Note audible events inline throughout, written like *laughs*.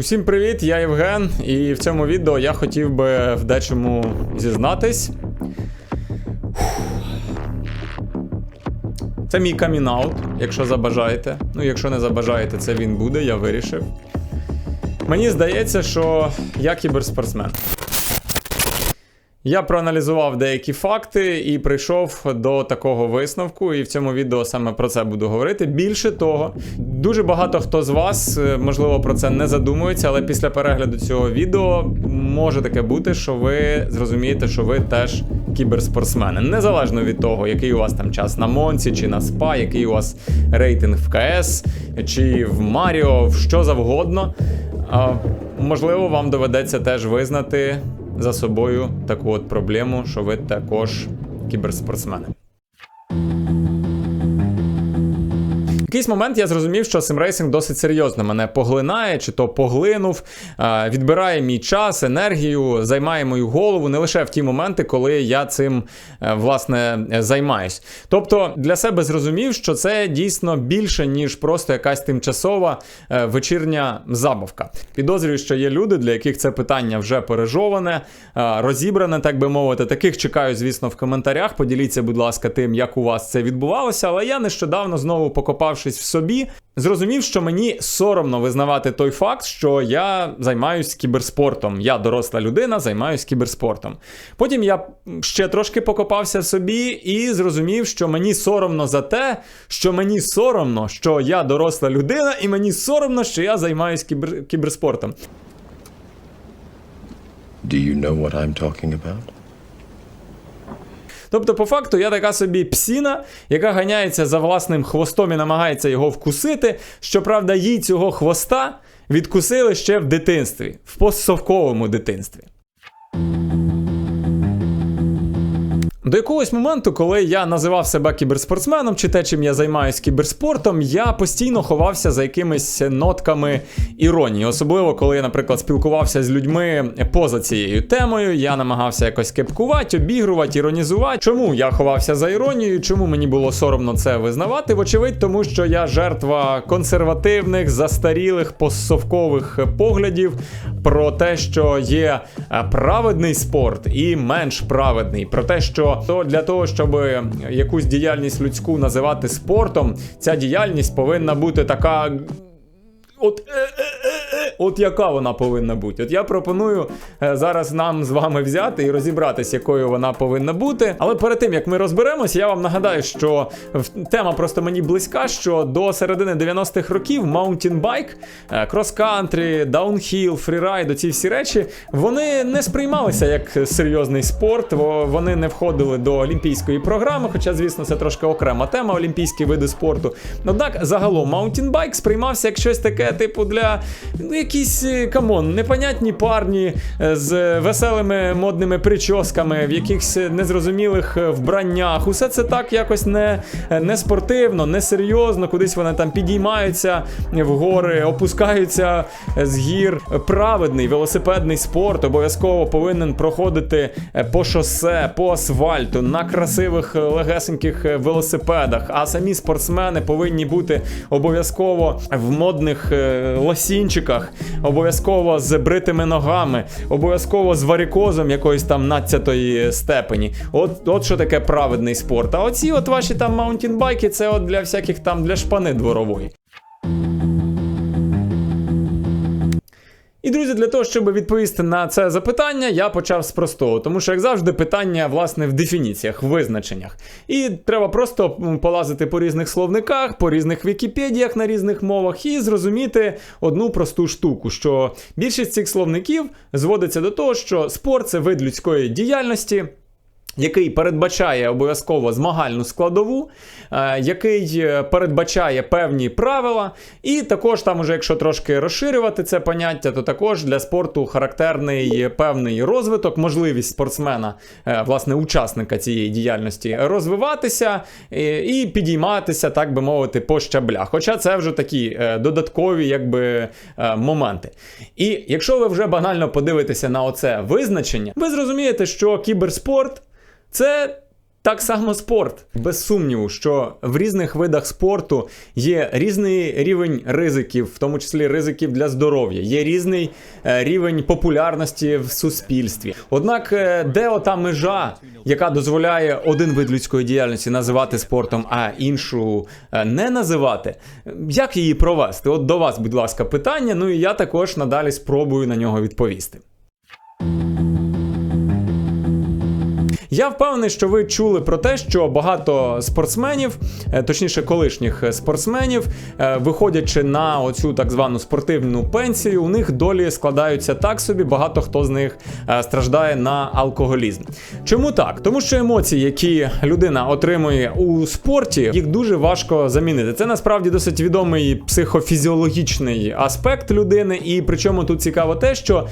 Усім привіт, я Євген, і в цьому відео я хотів би в дечому зізнатись. Це мій камінаут, якщо забажаєте. Ну, якщо не забажаєте, це він буде, я вирішив. Мені здається, що я кіберспортсмен. Я проаналізував деякі факти і прийшов до такого висновку, і в цьому відео саме про це буду говорити. Більше того, дуже багато хто з вас, е, можливо, про це не задумується, але після перегляду цього відео може таке бути, що ви зрозумієте, що ви теж кіберспортсмени. Незалежно від того, який у вас там час на Монці чи на СПА, який у вас рейтинг в КС чи в Маріо, в що завгодно. Можливо, вам доведеться теж визнати за собою таку от проблему, що ви також кіберспортсмени. Якийсь момент я зрозумів, що симрейсинг досить серйозно мене поглинає, чи то поглинув, відбирає мій час, енергію, займає мою голову не лише в ті моменти, коли я цим е, власне займаюсь. Тобто для себе зрозумів, що це дійсно більше, ніж просто якась тимчасова е, вечірня забавка. Підозрюю, що є люди, для яких це питання вже пережоване, е, розібране, так би мовити. Таких чекаю, звісно, в коментарях. Поділіться, будь ласка, тим, як у вас це відбувалося. Але я нещодавно знову покопавшись в собі, зрозумів, що мені соромно визнавати той факт, що я займаюсь кіберспортом. Я доросла людина, займаюсь кіберспортом. Потім я ще трошки покопався в собі і зрозумів, що мені соромно за те, що мені соромно, що я доросла людина, і мені соромно, що я займаюсь кібер... кіберспортом. Do you know what I'm talking about? Тобто, по факту, я така собі псіна, яка ганяється за власним хвостом і намагається його вкусити. Щоправда, їй цього хвоста відкусили ще в дитинстві, в постсовковому дитинстві. До якогось моменту, коли я називав себе кіберспортсменом, чи те, чим я займаюся кіберспортом, я постійно ховався за якимись нотками іронії. Особливо, коли я, наприклад, спілкувався з людьми поза цією темою, я намагався якось кепкувати, обігрувати, іронізувати. Чому я ховався за іронією? Чому мені було соромно це визнавати? Вочевидь, тому що я жертва консервативних, застарілих, постсовкових поглядів про те, що є е, праведний спорт і менш праведний, про те, що то для того, щоб якусь діяльність людську називати спортом, ця діяльність повинна бути така. От, е, е, е, от яка вона повинна бути? От я пропоную зараз нам з вами взяти і розібратись, якою вона повинна бути. Але перед тим як ми розберемося, я вам нагадаю, що тема просто мені близька, що до середини 90-х років маунтінбайк, крос-кантрі, даунхіл, фрірайд, ці всі речі, вони не сприймалися як серйозний спорт. Вони не входили до олімпійської програми, хоча, звісно, це трошки окрема тема, олімпійські види спорту. Однак загалом маунтінбайк сприймався як щось таке, типу, для ну, якісь е, камон, непонятні парні е, з веселими модними прическами, в якихось е, незрозумілих е, вбраннях. Усе це так якось не, е, не спортивно, не серйозно. Кудись вони там підіймаються в гори, опускаються е, з гір. Праведний велосипедний спорт обов'язково повинен проходити е, по шосе, по асфальту, на красивих е, легесеньких е, велосипедах. А самі спортсмени повинні бути обов'язково в модних е, лосінчиках, обов'язково з бритими ногами, обов'язково з варікозом якоїсь там надцятої степені. От, от що таке праведний спорт. А оці от ваші там маунтінбайки, це от для всяких там для шпани дворової. І, друзі, для того, щоб відповісти на це запитання, я почав з простого, тому що, як завжди, питання власне в дефініціях, в визначеннях. І треба просто полазити по різних словниках, по різних вікіпедіях на різних мовах і зрозуміти одну просту штуку, що більшість цих словників зводиться до того, що спорт це вид людської діяльності який передбачає обов'язково змагальну складову, е, який е, передбачає певні правила, і також там, уже, якщо трошки розширювати це поняття, то також для спорту характерний певний розвиток, можливість спортсмена, е, власне, учасника цієї діяльності розвиватися і підійматися, так би мовити, по щаблях. Хоча це вже такі додаткові якби, моменти. І якщо ви вже банально подивитеся на оце визначення, ви зрозумієте, що кіберспорт це Так само спорт. Без сумніву, що в різних видах спорту є різний рівень ризиків, в тому числі ризиків для здоров'я, є різний е, рівень популярності в суспільстві. Однак, е, де ота межа, яка дозволяє один вид людської діяльності називати спортом, а іншу е, не називати, як її провести? От до вас, будь ласка, питання. Ну і я також надалі спробую на нього відповісти. Я впевнений, що ви чули про те, що багато спортсменів, е, точніше колишніх спортсменів, е, виходячи на оцю так звану спортивну пенсію, у них долі складаються так собі. Багато хто з них е, страждає на алкоголізм. Чому так? Тому що емоції, які людина отримує у спорті, їх дуже важко замінити. Це насправді досить відомий психофізіологічний аспект людини, і причому тут цікаво те, що.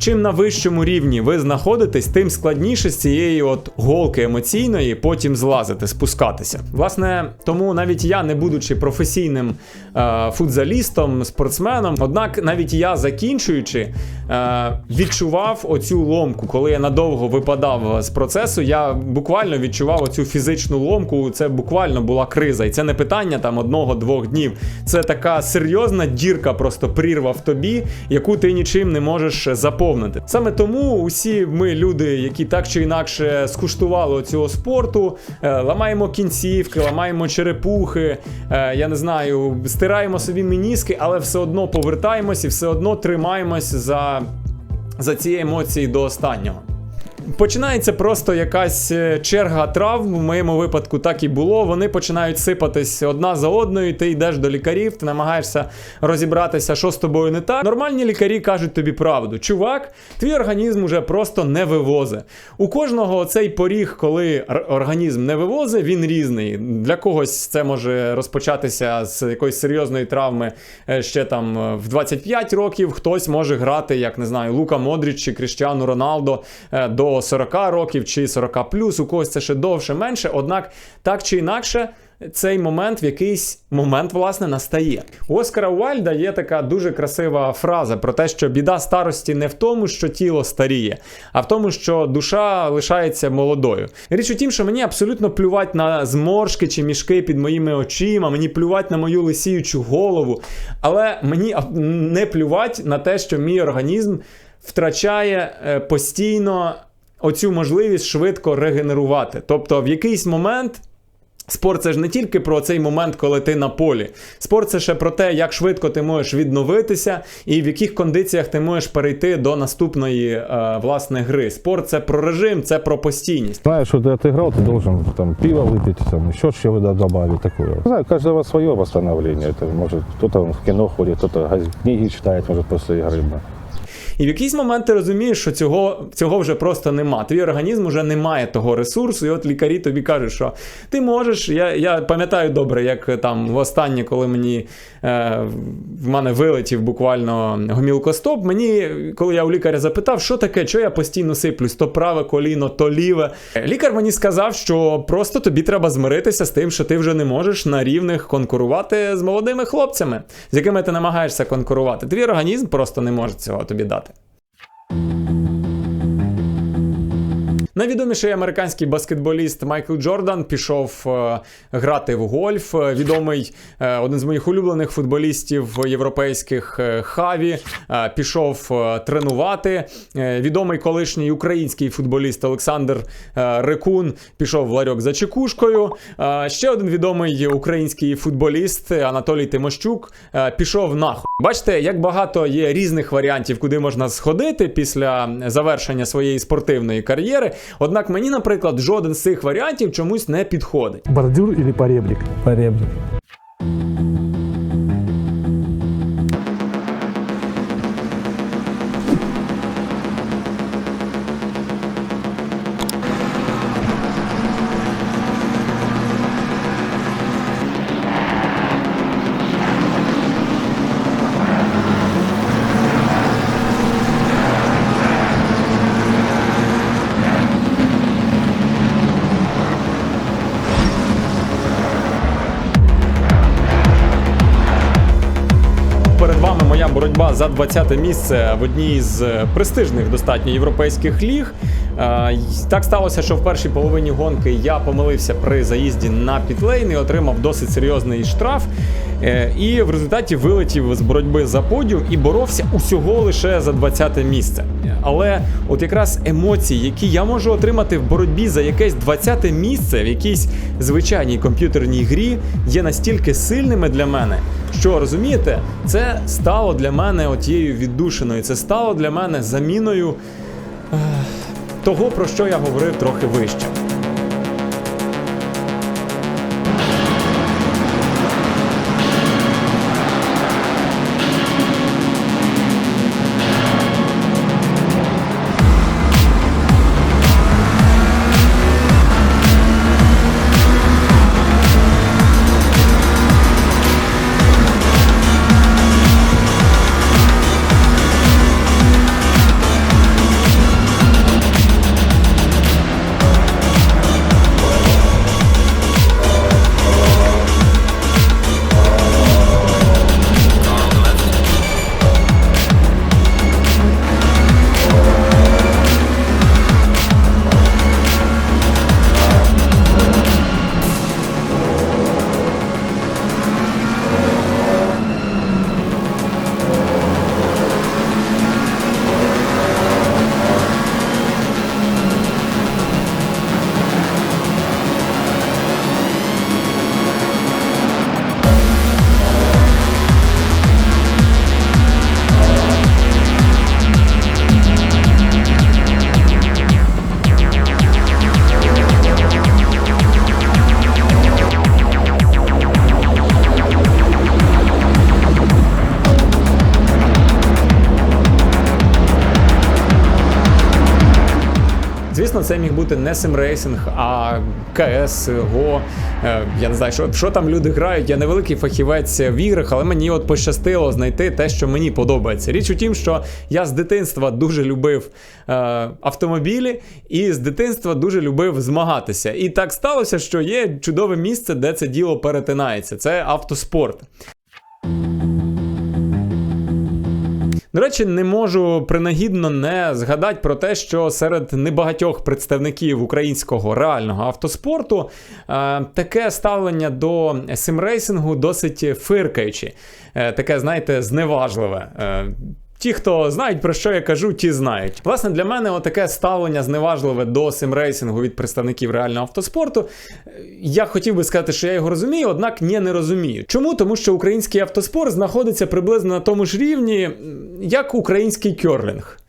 Чим на вищому рівні ви знаходитесь, тим складніше з цієї от голки емоційної потім злазити, спускатися. Власне, тому навіть я, не будучи професійним е, футзалістом, спортсменом, однак навіть я, закінчуючи, е, відчував оцю ломку. Коли я надовго випадав з процесу, я буквально відчував оцю фізичну ломку. Це буквально була криза. І це не питання там одного-двох днів. Це така серйозна дірка, просто прірва в тобі, яку ти нічим не можеш заповнити. Саме тому усі ми, люди, які так чи інакше скуштували цього спорту, е, ламаємо кінцівки, ламаємо черепухи, е, я не знаю, стираємо собі мініски, але все одно повертаємось і все одно тримаємось за, за ці емоції до останнього. Починається просто якась е, черга травм. В моєму випадку так і було. Вони починають сипатись одна за одною. Ти йдеш до лікарів, ти намагаєшся розібратися, що з тобою не так. Нормальні лікарі кажуть тобі правду. Чувак, твій організм уже просто не вивозить. У кожного цей поріг, коли організм не вивозить, він різний. Для когось це може розпочатися з якоїсь серйозної травми е, ще там е, в 25 років. Хтось може грати, як не знаю, Лука Модріч чи Кріштіану Роналдо е, до 40 років чи 40 плюс. У когось це ще довше, менше. Однак, так чи інакше. Цей момент в якийсь момент власне настає. У Оскара Уальда є така дуже красива фраза про те, що біда старості не в тому, що тіло старіє, а в тому, що душа лишається молодою. Річ у тім, що мені абсолютно плювать на зморшки чи мішки під моїми очима, мені плювать на мою лисіючу голову, але мені не плювать на те, що мій організм втрачає е, постійно оцю можливість швидко регенерувати. Тобто, в якийсь момент. Спорт це ж не тільки про цей момент, коли ти на полі. Спорт це ще про те, як швидко ти можеш відновитися і в яких кондиціях ти можеш перейти до наступної е, власне гри. Спорт це про режим, це про постійність. Знаешь, что ты отыграл, ты должен там пиво выпить, там еще чего-то добавить такое. Не знаю, у каждого свое восстановление. Это может кто-то в кино ходит, кто-то газ- книги читает, может после игры. І в якийсь момент ти розумієш, що цього, цього вже просто нема. Твій організм вже не має того ресурсу, і от лікарі тобі кажуть, що ти можеш. Я, я пам'ятаю добре, як е, там востаннє, коли мені е, в мене вилетів буквально гомілкостоп. Мені, коли я у лікаря запитав, що таке, що я постійно сиплюсь, то праве коліно, то ліве. Лікар мені сказав, що просто тобі треба змиритися з тим, що ти вже не можеш на рівних конкурувати з молодими хлопцями, з якими ти намагаєшся конкурувати. Твій організм просто не може цього тобі дати. Найвідоміший американський баскетболіст Майкл Джордан пішов е, грати в гольф. Е, Відомий е, один з моїх улюблених футболістів європейських е, Хаві е, пішов е, тренувати. Е, відомий колишній український футболіст Олександр е, Рекун пішов в ларьок за чекушкою. Е, ще один відомий український футболіст Анатолій Тимощук е, пішов нахуй. Бачите, як багато є різних варіантів, куди можна сходити після завершення своєї спортивної кар'єри. Однак мені, наприклад, жоден з цих варіантів чомусь не підходить. Бордюр і паребрік Поребрик. За 20 місце в одній з престижних достатньо європейських ліг. Так сталося, що в першій половині гонки я помилився при заїзді на пітлейн і отримав досить серйозний штраф. Е, І в результаті вилетів з боротьби за подіум і боровся усього лише за 20 місце. Але от якраз емоції, які я можу отримати в боротьбі за якесь 20 місце в якійсь звичайній комп'ютерній грі, є настільки сильними для мене, що розумієте, це стало для мене отією віддушиною. Це стало для мене заміною е, того, про що я говорив трохи вище. Це міг бути не симрейсинг, а КС, ГО. Е, Я не знаю, що, що там люди грають. Я невеликий фахівець в іграх, але мені от пощастило знайти те, що мені подобається. Річ у тім, що я з дитинства дуже любив е, автомобілі і з дитинства дуже любив змагатися. І так сталося, що є чудове місце, де це діло перетинається. Це автоспорт. До речі, не можу принагідно не згадати про те, що серед небагатьох представників українського реального автоспорту е, таке ставлення до симрейсингу досить фиркаюче, е, таке, знаєте, зневажливе. Ті, хто знають про що я кажу, ті знають. Власне, для мене отаке ставлення зневажливе до симрейсингу від представників реального автоспорту. Я хотів би сказати, що я його розумію, однак ні, не розумію. Чому? Тому що український автоспорт знаходиться приблизно на тому ж рівні, як український кьорлінг.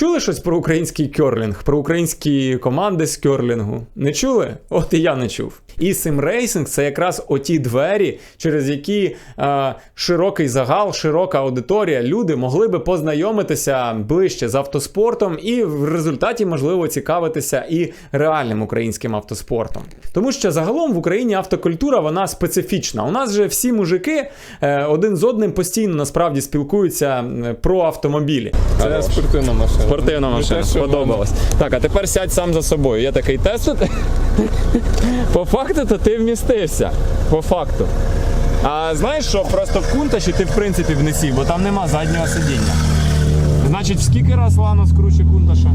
Чули щось про український кьорлінг, про українські команди з кьорлінгу? Не чули? От і я не чув. І симрейсинг це якраз оті двері, через які е, широкий загал, широка аудиторія, люди могли би познайомитися ближче з автоспортом і в результаті, можливо, цікавитися і реальним українським автоспортом. Тому що загалом в Україні автокультура вона специфічна. У нас же всі мужики е, один з одним постійно насправді спілкуються про автомобілі. Це спортивна машина. Спортивна Не машина, сподобалось. Так, а тепер сядь сам за собою. Я такий тестити. *laughs* По факту, то ти вмістився. По факту. А знаєш що, просто в кунташі ти в принципі внесі, бо там нема заднього сидіння. Значить, в скільки раз лано скруче кунташа?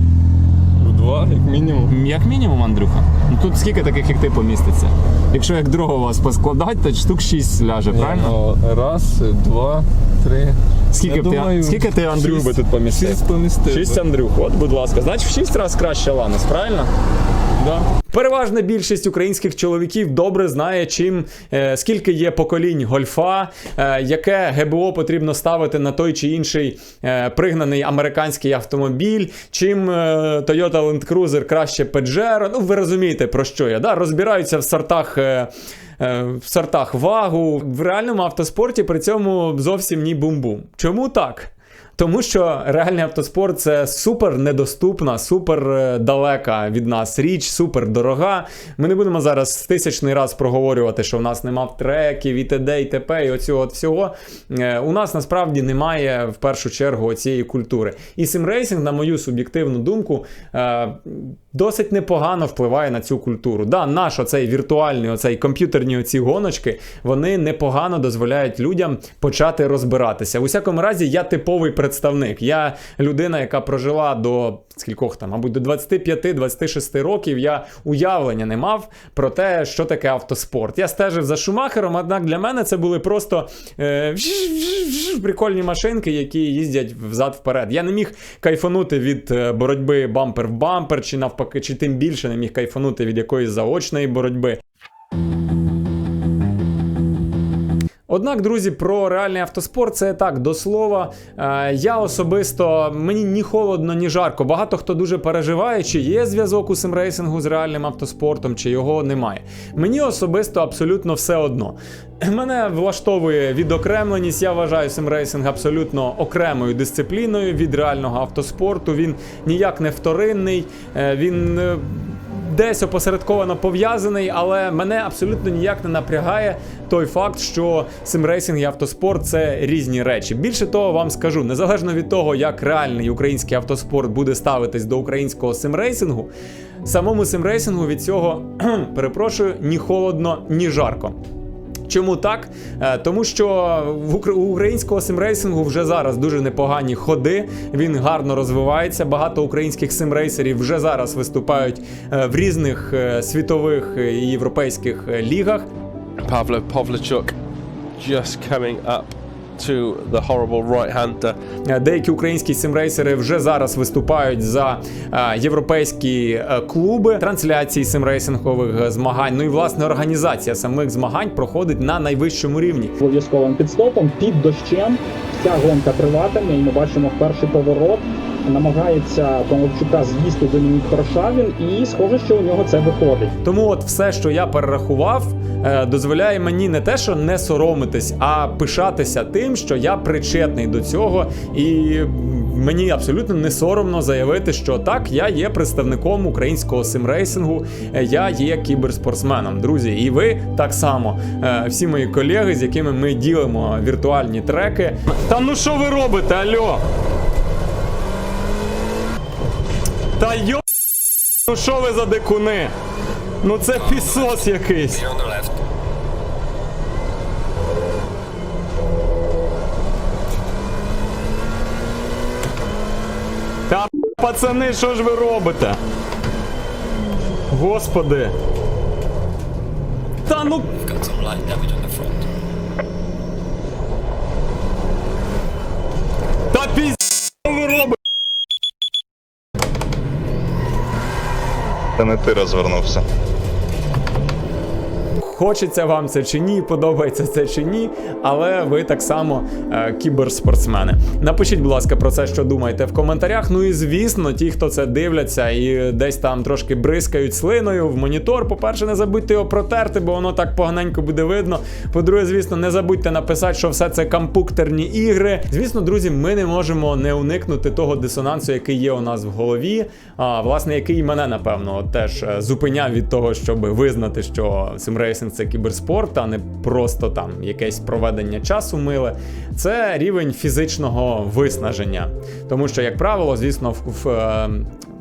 В два, як мінімум. Як мінімум, Андрюха. Ну тут скільки таких, як ти поміститься? Якщо як другого вас поскладати, то штук 6 ляже, правильно? Ну, Раз, два, три. Скільки Я ти- думаю, скільки ти, Андрюх, шість- би тут помістив? Шість помістив. Шість. Андрюх, от, будь ласка. Значить, в 6 разів краще Ланос, правильно? Да. Переважна більшість українських чоловіків добре знає, чим е, скільки є поколінь гольфа, е, яке ГБО потрібно ставити на той чи інший е, пригнаний американський автомобіль, чим е, Toyota Land Cruiser краще Pajero. Ну, ви розумієте, про що я. Да? Розбираються в сортах. В сортах вагу в реальному автоспорті при цьому зовсім ні бум-бум. Чому так? Тому що реальний автоспорт це супер недоступна, супер е, далека від нас річ, супер дорога. Ми не будемо зараз тисячний раз проговорювати, що в нас нема треків і т.д. і т.п. і оцього от всього. Е, У нас насправді немає в першу чергу цієї культури. І симрейсинг, на мою суб'єктивну думку, е, досить непогано впливає на цю культуру. Да, наш оцей віртуальний, оцей комп'ютерні оці гоночки, вони непогано дозволяють людям почати розбиратися. В усякому разі, я типовий представник. Я людина, яка прожила до скількох там, мабуть, до 25-26 років. Я уявлення не мав про те, що таке автоспорт. Я стежив за Шумахером, однак для мене це були просто е, прикольні машинки, які їздять взад-вперед. Я не міг кайфанути від е, боротьби бампер в бампер, чи навпаки, чи тим більше не міг кайфанути від якоїсь заочної боротьби. Однак, друзі, про реальний автоспорт це так до слова. Е, я особисто мені ні холодно, ні жарко. Багато хто дуже переживає, чи є зв'язок у симрейсингу з реальним автоспортом, чи його немає. Мені особисто абсолютно все одно. *clears throat* Мене влаштовує відокремленість. Я вважаю симрейсинг абсолютно окремою дисципліною від реального автоспорту. Він ніяк не вторинний. е, Він. Десь опосередковано пов'язаний, але мене абсолютно ніяк не напрягає той факт, що симрейсинг і автоспорт це різні речі. Більше того, вам скажу, незалежно від того, як реальний український автоспорт буде ставитись до українського симрейсингу, самому симрейсингу від цього *clears throat* перепрошую ні холодно, ні жарко. Чому так? Е, Тому що в українського симрейсингу вже зараз дуже непогані ходи. Він гарно розвивається. Багато українських симрейсерів вже зараз виступають е, в різних е, світових і європейських лігах. Павло Павличук just coming up to the horrible right-hander. Е, Деякі українські симрейсери вже зараз виступають за е, європейські е, клуби трансляції симрейсингових змагань. Ну і власне організація самих змагань проходить на найвищому рівні. обов'язковим підстопом під дощем. Вся гонка триватиме, і ми бачимо перший поворот. Намагається Томовчука з'їсти Домінік Хорошавін, і схоже, що у нього це виходить. Тому от все, що я перерахував, е, дозволяє мені не те, що не соромитись, а пишатися тим, що я причетний до цього, і мені абсолютно не соромно заявити, що так, я є представником українського симрейсингу, е, я є кіберспортсменом, друзі. І ви так само, е, всі мої колеги, з якими ми ділимо віртуальні треки. Та ну що ви робите, альо? Та йо. Ну що ви за дикуни? Ну це пісос якийсь. Та пацани, що ж ви робите? Господи. Та ну. Та пізь що ви робите? Та не ти розвернувся. Хочеться вам це чи ні, подобається це чи ні, але ви так само е, кіберспортсмени. Напишіть, будь ласка, про це, що думаєте в коментарях. Ну і звісно, ті, хто це дивляться і десь там трошки бризкають слиною в монітор. По-перше, не забудьте його протерти, бо воно так поганенько буде видно. По-друге, звісно, не забудьте написати, що все це компуктерні ігри. Звісно, друзі, ми не можемо не уникнути того дисонансу, який є у нас в голові. А власне, який мене напевно теж е, зупиняв від того, щоб визнати, що симрейсинг це кіберспорт, а не просто там якесь проведення часу миле. Це рівень фізичного виснаження. Тому що, як правило, звісно, в, в е,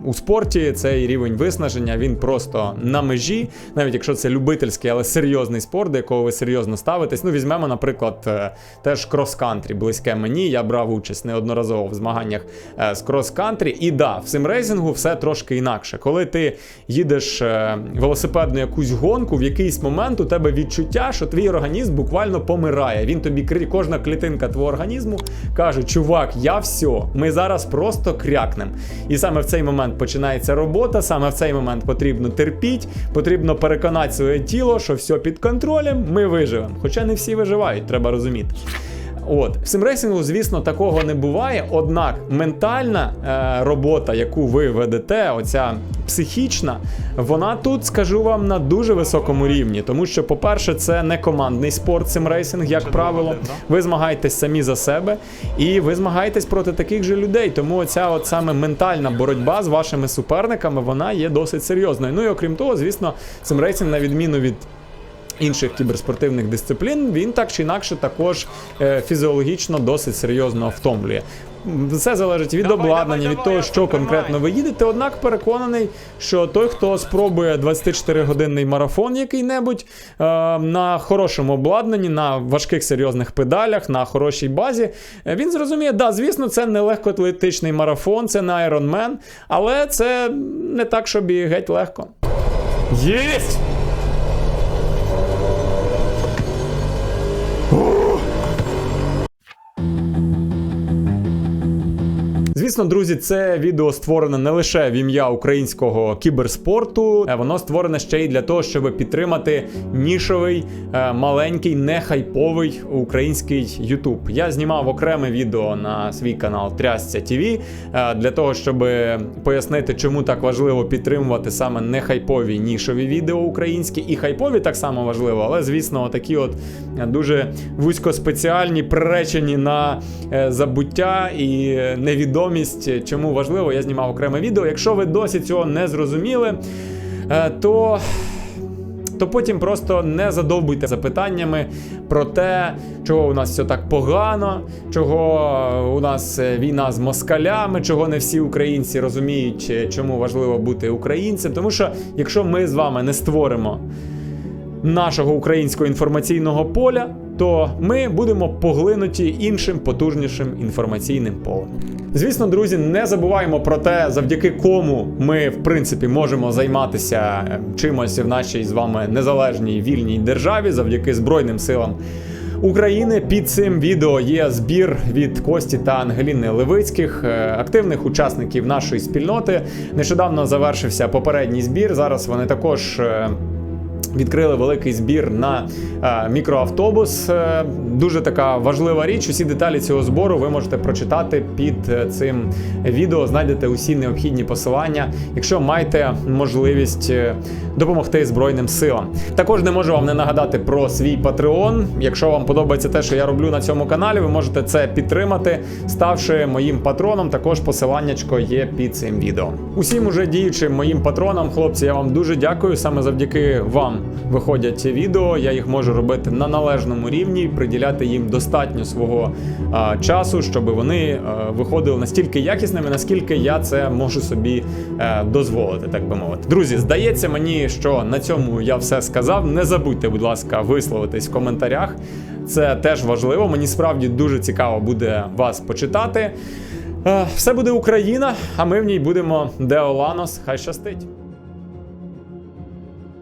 у спорті цей рівень виснаження він просто на межі, навіть якщо це любительський, але серйозний спорт, до якого ви серйозно ставитесь. Ну, візьмемо, наприклад, е, теж крос-кантрі, близьке мені. Я брав участь неодноразово в змаганнях е, з крос-кантрі. І да, в симрейзингу все трошки інакше. Коли ти їдеш е, велосипедну якусь гонку, в якийсь момент у тебе відчуття, що твій організм буквально помирає. Він тобі кожна клітинка твого організму каже: чувак, я все, ми зараз просто крякнем. І саме в цей момент починається робота, саме в цей момент потрібно терпіть, потрібно переконати своє тіло, що все під контролем, ми виживемо. Хоча не всі виживають, треба розуміти. От в симрейсингу, звісно, такого не буває. Однак ментальна е, робота, яку ви ведете, оця психічна, вона тут, скажу вам, на дуже високому рівні. Тому що, по-перше, це не командний спорт, симрейсинг, як правило. Ви змагаєтесь самі за себе, і ви змагаєтесь проти таких же людей. Тому оця от саме ментальна боротьба з вашими суперниками, вона є досить серйозною. Ну і окрім того, звісно, симрейсинг, на відміну від інших кіберспортивних дисциплін, він так чи інакше також е, фізіологічно досить серйозно втомлює. все залежить від обладнання, від того, що конкретно ви їдете. Однак переконаний, що той, хто спробує 24-годинний марафон який-небудь е, на хорошому обладнанні, на важких серйозних педалях, на хорошій базі, е, він зрозуміє, да, звісно, це не легкоатлетичний марафон, це не Iron Man, але це не так, щоб і геть легко. Єсть! Звісно, друзі, це відео створене не лише в ім'я українського кіберспорту, воно створене ще й для того, щоб підтримати нішовий, е, маленький, не хайповий український Ютуб. Я знімав окреме відео на свій канал Трясця ТВ е, для того, щоб пояснити, чому так важливо підтримувати саме не хайпові нішові відео українські, і хайпові так само важливо, але звісно, такі от дуже вузькоспеціальні, приречені на е, забуття і е, невідомість. Чому важливо, я знімав окреме відео. Якщо ви досі цього не зрозуміли, е, то. То потім просто не задовбуйте запитаннями про те, чого у нас все так погано, чого у нас війна з москалями, чого не всі українці розуміють, чому важливо бути українцем. Тому що якщо ми з вами не створимо нашого українського інформаційного поля, то ми будемо поглинуті іншим потужнішим інформаційним полем. Звісно, друзі, не забуваємо про те, завдяки кому ми, в принципі, можемо займатися е, чимось в нашій з вами незалежній вільній державі, завдяки Збройним силам. України під цим відео є збір від Кості та Ангеліни Левицьких, е, активних учасників нашої спільноти. Нещодавно завершився попередній збір. Зараз вони також. Відкрили великий збір на е, мікроавтобус. Е, дуже така важлива річ. Усі деталі цього збору ви можете прочитати під е, цим відео. Знайдете усі необхідні посилання, якщо маєте можливість е, допомогти Збройним силам. Також не можу вам не нагадати про свій Patreon. Якщо вам подобається те, що я роблю на цьому каналі, ви можете це підтримати, ставши моїм патроном. Також посиланнячко є під цим відео. Усім уже діючим моїм патронам, хлопці, я вам дуже дякую. Саме завдяки вам виходять ці відео. Я їх можу робити на належному рівні, приділяти їм достатньо свого а, часу, щоб вони а, виходили настільки якісними, наскільки я це можу собі е, дозволити, так би мовити. Друзі, здається мені, що на цьому я все сказав. Не забудьте, будь ласка, висловитись в коментарях. Це теж важливо. Мені справді дуже цікаво буде вас почитати. Е, Все буде Україна, а ми в ній будемо Деоланос. Хай щастить.